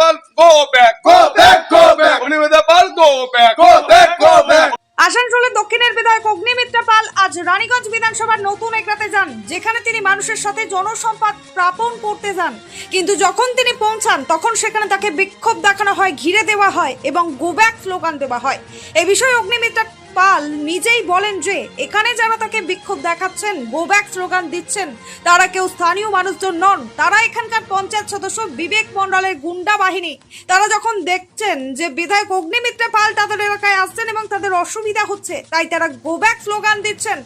পাল go back পাল go back. আসানসোলের দক্ষিণের বিধায়ক অগ্নিমিত্রা পাল আজ রানীগঞ্জ বিধানসভার নতুন একরাতে যান যেখানে তিনি মানুষের সাথে জনসম্পদ প্রাপন করতে যান। কিন্তু যখন তিনি পৌঁছান তখন সেখানে তাকে বিক্ষোভ দেখানো হয় ঘিরে দেওয়া হয় এবং গোব্যাক স্লোগান দেওয়া হয়। এ বিষয়ে অগ্নিমিত্রা পাল নিজেই বলেন যে এখানে যারা তাকে বিক্ষোভ দেখাচ্ছেন গোব্যাক স্লোগান দিচ্ছেন, তারা কেউ স্থানীয় মানুষজন নন। তারা এখানকার পঞ্চায়েত সদস্য বিবেক মণ্ডলের গুন্ডা বাহিনী। তারা যখন দেখছেন যে বিধায়ক অগ্নিমিত্রা পাল তাদের এলাকায় আসছেন এবং তাদের অসুবিধা হচ্ছে, তাই তারা গোব্যাক স্লোগান দিচ্ছেন।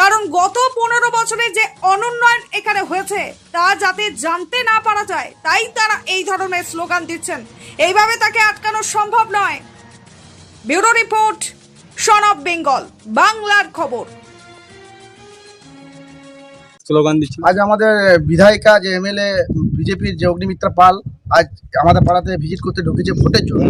কারণ গত পনেরো বছরে যে অনুন্নয়ন এখানে হয়েছে, তা যাতে জানতে না পারা যায়, তাই তারা এই ধরনের স্লোগান দিচ্ছেন। এইভাবে তাকে আটকানো সম্ভব নয়। Bureau report son of Bengal বাংলার খবর। স্লোগান দিচ্ছিল আজ আমাদের বিধায়িকা যে এমএলএ বিজেপির যে অগ্নিমিত্রা পাল আজ আমাদের পাড়াতে ভিজিট করতে ঢুকেছে ভোটের জন্য।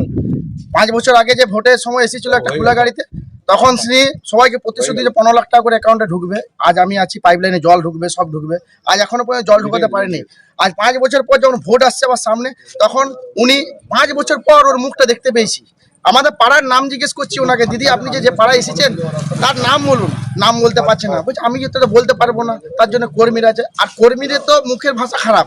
পাঁচ বছর আগে যে ভোটের সময় এসেছিল একটা খোলা গাড়িতে তখন তিনি সবাইকে প্রতিশ্রুতি যে পনেরো লাখ টাকা করে অ্যাকাউন্টে ঢুকবে। আজ আমি আছি পাইপলাইনে জল ঢুকবে সব ঢুকবে। আজ এখনও পর্যন্ত জল ঢুকাতে পারেনি। আজ পাঁচ বছর পর যখন ভোট আসছে আমার সামনে তখন উনি পাঁচ বছর পর ওর মুখটা দেখতে পেয়েছি। আমাদের পাড়ার নাম জিজ্ঞেস করছি ওনাকে, দিদি, আপনি যে যে পাড়ায় এসেছেন, তার নাম বলুন। নাম বলতে পারছে না। বলছে, আমি যেটা বলতে পারব না, তার জন্য কর্মীরা আছে। আর কর্মীদের তো মুখের ভাষা খারাপ।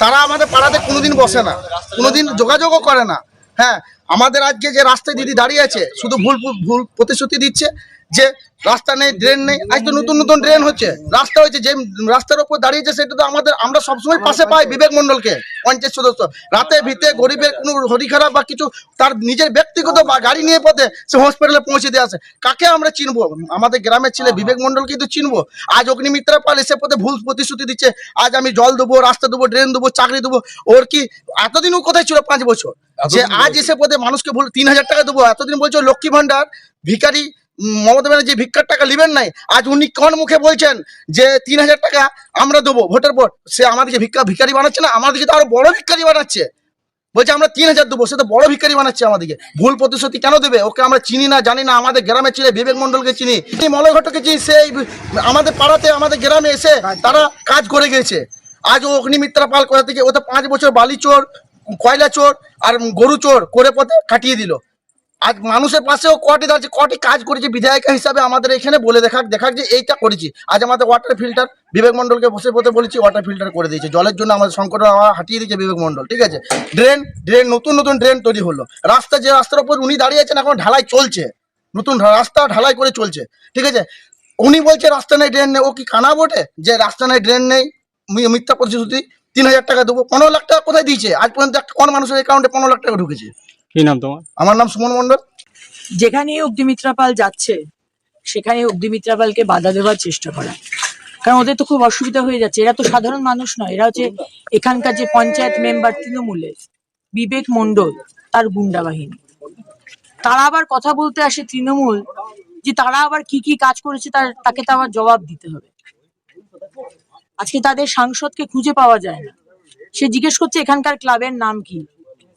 তারা আমাদের পাড়াতে কোনোদিন বসে না, কোনোদিন যোগাযোগও করে না। হ্যাঁ আমাদের আজকে যে রাস্তায় দিদি দাঁড়িয়ে আছে, শুধু ভুল ভুল প্রতিশ্রুতি দিচ্ছে যে রাস্তা নেই ড্রেন নেই আজ তো নতুন নতুন ড্রেন হচ্ছে। রাস্তা হয়েছে যে রাস্তার উপর দাঁড়িয়েছে সেটা তো আমাদের আমরা সবসময় পাশে পাই বিবেক মন্ডলকে পঞ্চায়েত সদস্য। রাতে ভিতে গরিবের কোনো হরি খারাপ বা কিছু তার নিজের ব্যক্তিগত বা গাড়ি নিয়ে পথে সে হসপিটালে পৌঁছে দিয়ে আসে। কাকে আমরা চিনবো? আমাদের গ্রামের ছেলে বিবেক মন্ডলকেই তো চিনবো। আজ অগ্নিমিত্রা পাল এসে পথে ভুল প্রতিশ্রুতি দিচ্ছে। আজ আমি জল দেবো রাস্তা দেবো ড্রেন দেবো চাকরি দেবো। ওর কি এতদিন ও কোথায় ছিল? পাঁচ বছর। যে আজ এসে পথে মানুষকে বল তিন হাজার টাকা দেবো। এতদিন বলছো লক্ষ্মী ভান্ডার উম, মমতা ব্যানার্জি ভিক্ষার টাকা নেবেন নাই, আজ উনি কোন মুখে বলছেন যে তিন হাজার টাকা আমরা দেবো ভোটের পর? সে আমাদেরকে ভিক্ষা ভিখারি বানাচ্ছে না আমাদেরকে তো আরও বড় ভিক্ষারি বানাচ্ছে। বলছে, আমরা তিন হাজার দেবো, সে তো বড় ভিখারি বানাচ্ছে আমাদেরকে। ভুল প্রতিশ্রুতি কেন দেবে? ওকে আমরা চিনি না, জানি না, আমাদের গ্রামে ছেলে বিবেক মন্ডলকে চিনি। এই মলয়ঘটকে চিনি সেই আমাদের পাড়াতে, আমাদের গ্রামে এসে তারা কাজ করে গেছে। আজ ও অগ্নিমিত্রা পাল কোথা থেকে, ও তো পাঁচ বছর বালি চোর কয়লা চোর আর গরু চোর করে পথে কাটিয়ে দিল। আজ মানুষের পাশেও কটি দাঁড়িয়ে কটি কাজ করেছে বিধায়িকা হিসাবে আমাদের এখানে বলে দেখাক দেখাক যে এইটা করেছি। আজ আমাদের ওয়াটার ফিল্টার বিবেক মন্ডলকে বসে বসে বলেছি ওয়াটার ফিল্টার করে দিয়েছে। জলের জন্য আমাদের সংকট হাঁটিয়ে দিয়েছে বিবেক মন্ডল ঠিক আছে? ড্রেন ড্রেন নতুন নতুন ড্রেন তৈরি হলো। রাস্তা যে রাস্তার উপর উনি দাঁড়িয়ে আছেন, এখন ঢালাই চলছে। নতুন রাস্তা ঢালাই করে চলছে, ঠিক আছে? উনি বলছে, রাস্তা নেই ড্রেন নেই। ও কি কানা বটে? যে রাস্তা নেই ড্রেন নেই মিথ্যা প্রতিশ্রুতি, তিন হাজার টাকা দেবো, পনেরো লাখ টাকা কোথায় দিয়েছে? আজ পর্যন্ত একটা কোন মানুষের অ্যাকাউন্টে পনেরো লাখ টাকা ঢুকেছে। কি নাম তোমার? আমার নাম সুমন মন্ডল যেখানে অগ্নিমিত্রা পাল যাচ্ছে সেখানে অগ্নিমিত্রা পালকে বাধা দেওয়ার চেষ্টা করা। কারণ ওদের তো খুব অসুবিধা হয়ে যাচ্ছে। এরা তো সাধারণ মানুষ নয়। এরা হচ্ছে এখানকার যে পঞ্চায়েত মেম্বার তৃণমূলের বিবেক মন্ডল তার গুন্ডা বাহিনী। তারা আবার কথা বলতে আসে তৃণমূল যে তারা আবার কি কি কাজ করেছে তার তাকে তো আবার জবাব দিতে হবে। আজকে তাদের সাংসদকে খুঁজে পাওয়া যায় না। সে জিজ্ঞেস করছে এখানকার ক্লাবের নাম কি?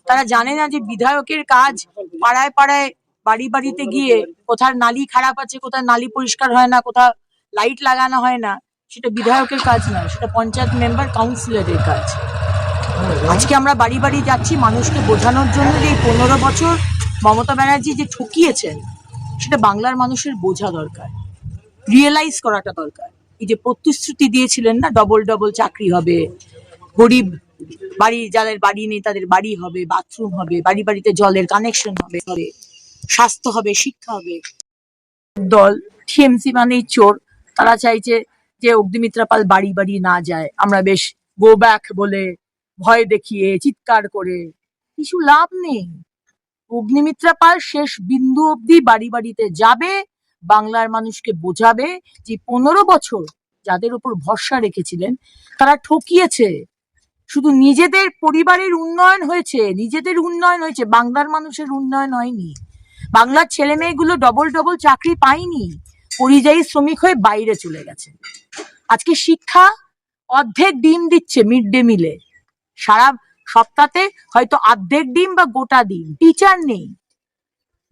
তারা জানে না যে বিধায়কের কাজ পাড়ায় পাড়ায় বাড়ি বাড়িতে গিয়ে কোথার নালি খারাপ আছে কোথায় নালি পরিষ্কার হয় না, কোথাও লাইট লাগানো হয় না, সেটা বিধায়কের কাজ নয়, সেটা পঞ্চায়েত মেম্বার কাউন্সিলরের কাজ। আজকে আমরা বাড়ি বাড়ি যাচ্ছি, মানুষকে বোঝানোর জন্য যে এই পনেরো বছর মমতা ব্যানার্জি যে ঠকিয়েছেন, সেটা বাংলার মানুষের বোঝা দরকার রিয়েলাইজ করাটা দরকার। এই যে প্রতিশ্রুতি দিয়েছিলেন না ডবল ডবল চাকরি হবে, গরিব বাড়ি, যাদের বাড়ি নেই, তাদের বাড়ি হবে বাথরুম হবে, বাড়ি বাড়িতে জলের কানেকশন হবে হবে। স্বাস্থ্য হবে, শিক্ষা হবে। দল টিএমসি মানেই চোর। তারা চাইছে যে অগ্নিমিত্রা পাল বাড়ি বাড়ি না যায়। আমরা বেশ গো ব্যাক বলে ভয় দেখিয়ে, চিৎকার করে। কিছু লাভ নেই। অগ্নিমিত্রা পাল শেষ বিন্দু অবধি বাড়ি বাড়িতে যাবে, বাংলার মানুষকে বোঝাবে যে পনেরো বছর যাদের উপর ভরসা রেখেছিলেন, তারা ঠকিয়েছে। শুধু নিজেদের পরিবারের উন্নয়ন হয়েছে, নিজেদের উন্নয়ন হয়েছে, বাংলার মানুষের উন্নয়ন হয়নি। বাংলার ছেলে মেয়েগুলো ডবল ডবল চাকরি পায়নি, পরিযায়ী শ্রমিক হয়ে বাইরে চলে গেছে। আজকে শিক্ষা অর্ধেক ডিম দিচ্ছে মিড ডে মিলে সারা সপ্তাহে হয়তো অর্ধেক ডিম বা গোটা ডিম। টিচার নেই।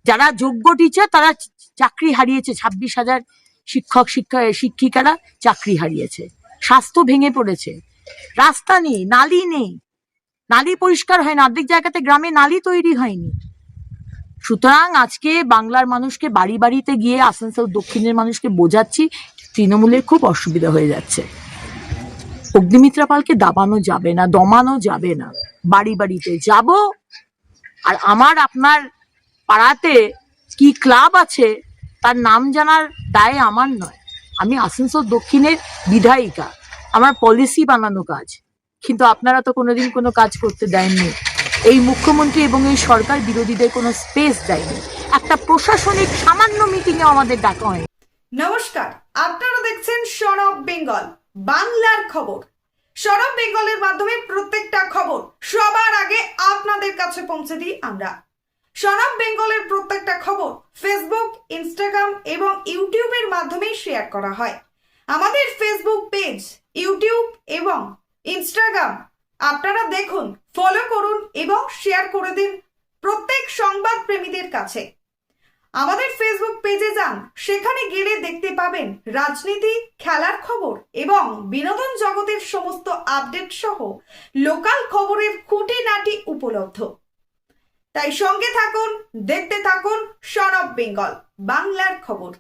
যারা যোগ্য টিচার তারা চাকরি হারিয়েছে। ছাব্বিশ হাজার শিক্ষক, শিক্ষা, শিক্ষিকারা চাকরি হারিয়েছে। স্বাস্থ্য ভেঙে পড়েছে। রাস্তা নেই, নালি নেই। নালি পরিষ্কার হয় না অর্ধেক জায়গাতে গ্রামে নালি তৈরি হয়নি। সুতরাং আজকে বাংলার মানুষকে বাড়ি বাড়িতে গিয়ে আসানসোল দক্ষিণের মানুষকে বোঝাচ্ছি, তৃণমূলের খুব অসুবিধা হয়ে যাচ্ছে। অগ্নিমিত্রা পালকে দাবানো যাবে না, দমানো যাবে না। বাড়ি বাড়িতে যাব। আর আমার আপনার পাড়াতে কি ক্লাব আছে, তার নাম জানার দায় আমার নয়। আমি আসানসোল দক্ষিণের বিধায়িকা। আমার পলিসি বানানো কাজ। কিন্তু আপনারা তো কোনোদিন কোনো কাজ করতে দেননি। এই মুখ্যমন্ত্রী এবং এই সরকার বিরোধীদের কোনো স্পেস দেয়নি। একটা প্রশাসনিক সামান্য মিটিংয়ে আমাদের ডাকা হয় নমস্কার, আপনারা দেখছেন সরব বেঙ্গল, বাংলার খবর। সরব বেঙ্গলের মাধ্যমে প্রত্যেকটা খবর সবার আগে আপনাদের কাছে পৌঁছে দিই আমরা। সরব বেঙ্গলের প্রত্যেকটা খবর ফেসবুক ইনস্টাগ্রাম এবং ইউটিউবের মাধ্যমে শেয়ার করা হয়। আমাদের ফেসবুক পেজ ইউটিউব এবং ইনস্টাগ্রাম আপনারা দেখুন ফলো করুন এবং শেয়ার করে দিন প্রত্যেক সংবাদ প্রেমীদের কাছে। আমাদের ফেসবুক পেজে যান, সেখানে গেলে দেখতে পাবেন রাজনীতি, খেলার খবর এবং বিনোদন জগতের সমস্ত আপডেট সহ লোকাল খবরের খুঁটিনাটি উপলব্ধ। তাই সঙ্গে থাকুন, দেখতে থাকুন সন অফ বেঙ্গল বাংলার খবর।